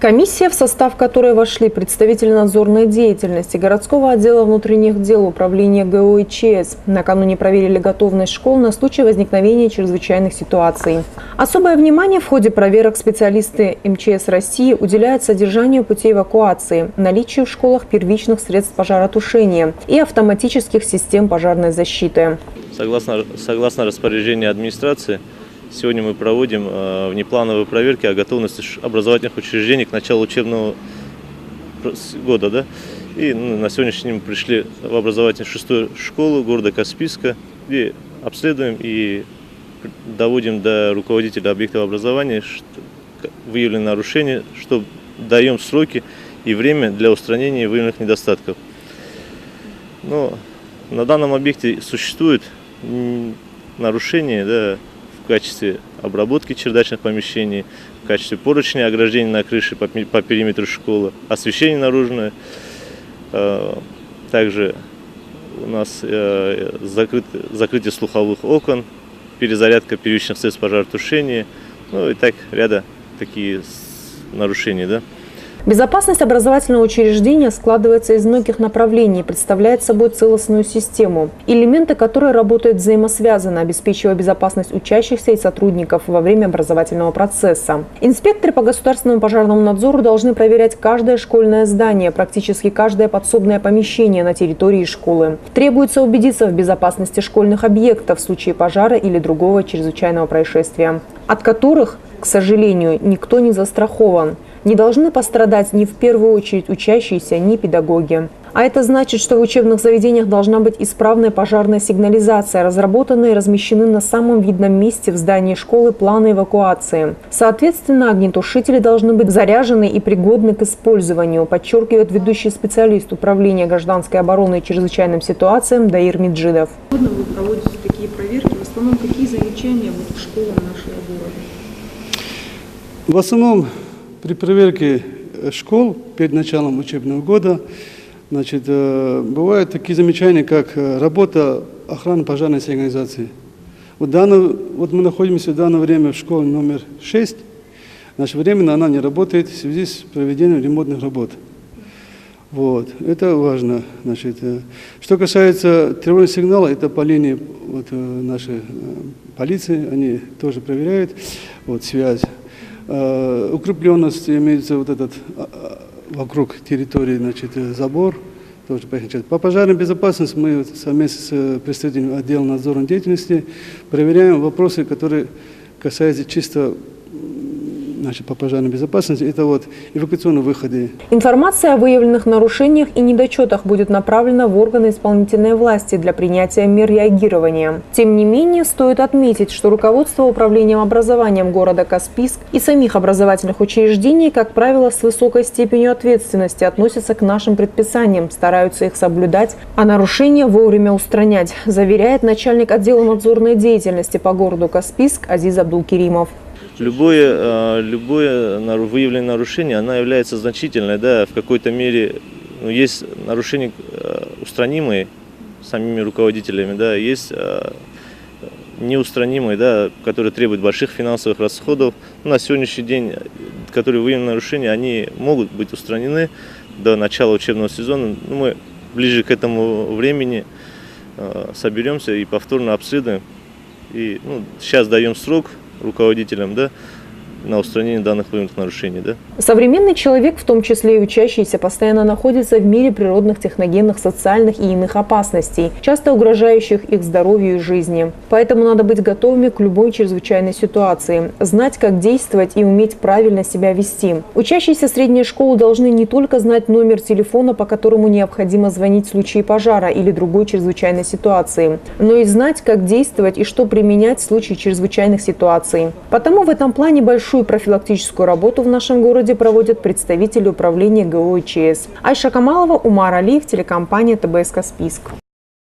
Комиссия, в состав которой вошли представители надзорной деятельности городского отдела внутренних дел управления ГО и ЧС, накануне проверили готовность школ на случай возникновения чрезвычайных ситуаций. Особое внимание в ходе проверок специалисты МЧС России уделяют содержанию путей эвакуации, наличию в школах первичных средств пожаротушения и автоматических систем пожарной защиты. Согласно, согласно распоряжению администрации, сегодня мы проводим э, внеплановые проверки о готовности образовательных учреждений к началу учебного года. Да? И ну, на сегодняшний день мы пришли в образовательную шестую школу города Каспийска, где обследуем и доводим до руководителя объектов образования что выявленные нарушения, что даем сроки и время для устранения выявленных недостатков. Но на данном объекте существует нарушение да, качестве обработки чердачных помещений, в качестве поручня ограждения на крыше по, по периметру школы, освещение наружное. Э, Также у нас э, закрыт- закрытие слуховых окон, перезарядка первичных средств пожаротушения, ну и так ряда такие нарушений. Да. Безопасность образовательного учреждения складывается из многих направлений и представляет собой целостную систему, элементы которой работают взаимосвязанно, обеспечивая безопасность учащихся и сотрудников во время образовательного процесса. Инспекторы по государственному пожарному надзору должны проверять каждое школьное здание, практически каждое подсобное помещение на территории школы. Требуется убедиться в безопасности школьных объектов в случае пожара или другого чрезвычайного происшествия, от которых, к сожалению, никто не застрахован. Не должны пострадать ни в первую очередь учащиеся, ни педагоги. А это значит, что в учебных заведениях должна быть исправная пожарная сигнализация, разработаны и размещены на самом видном месте в здании школы планы эвакуации. Соответственно, огнетушители должны быть заряжены и пригодны к использованию, подчеркивает ведущий специалист Управления гражданской обороны и чрезвычайным ситуациям Даир Меджидов. Ежегодно вы проводите такие проверки. В основном какие замечания вот к школам нашего города? В основном при проверке э, школ перед началом учебного года значит, э, бывают такие замечания, как э, работа охраны пожарной сигнализации. Вот, данное, вот мы находимся в данное время в школе номер 6. Значит, временно она не работает в связи с проведением ремонтных работ. Вот, это важно. Значит, что касается тревожного сигнала, это по линии вот, нашей полиции, они тоже проверяют вот, связь. Э, Укрепленность имеется вот этот а, а, вокруг территории, значит, э, забор. Тоже поехали. По пожарной безопасности мы совместно с э, представителем отдела надзорной деятельности проверяем вопросы, которые касаются чисто значит, по пожарной безопасности. Это вот эвакуационные выходы, Информация о выявленных нарушениях и недочетах будет направлена в органы исполнительной власти для принятия мер реагирования. Тем не менее, стоит отметить, что руководство управлением образованием города Каспийск и самих образовательных учреждений, как правило, с высокой степенью ответственности относятся к нашим предписаниям, стараются их соблюдать, а нарушения вовремя устранять, заверяет начальник отдела надзорной деятельности по городу Каспийск Азиз Абдулкеримов. Любое, э, любое выявленное нарушение, оно является значительной, да, в какой-то мере ну, есть нарушения э, устранимые самими руководителями, да, есть э, неустранимые, да, которые требуют больших финансовых расходов. На сегодняшний день, которые выявлены нарушения, они могут быть устранены до начала учебного сезона. Ну, мы ближе к этому времени соберемся и повторно обследуем. И ну, сейчас даем срок руководителям, да, на устранение данных выявленных нарушений, да. Современный человек, в том числе и учащийся, постоянно находится в мире природных, техногенных, социальных и иных опасностей, часто угрожающих их здоровью и жизни. Поэтому надо быть готовыми к любой чрезвычайной ситуации, знать, как действовать и уметь правильно себя вести. Учащиеся средней школы должны не только знать номер телефона, по которому необходимо звонить в случае пожара или другой чрезвычайной ситуации, но и знать, как действовать и что применять в случае чрезвычайных ситуаций. Потому в этом плане большую профилактическую работу в нашем городе проводят представители управления ГО и ЧС. Айша Камалова, Умар Алиев, телекомпания ТБС «Каспийск».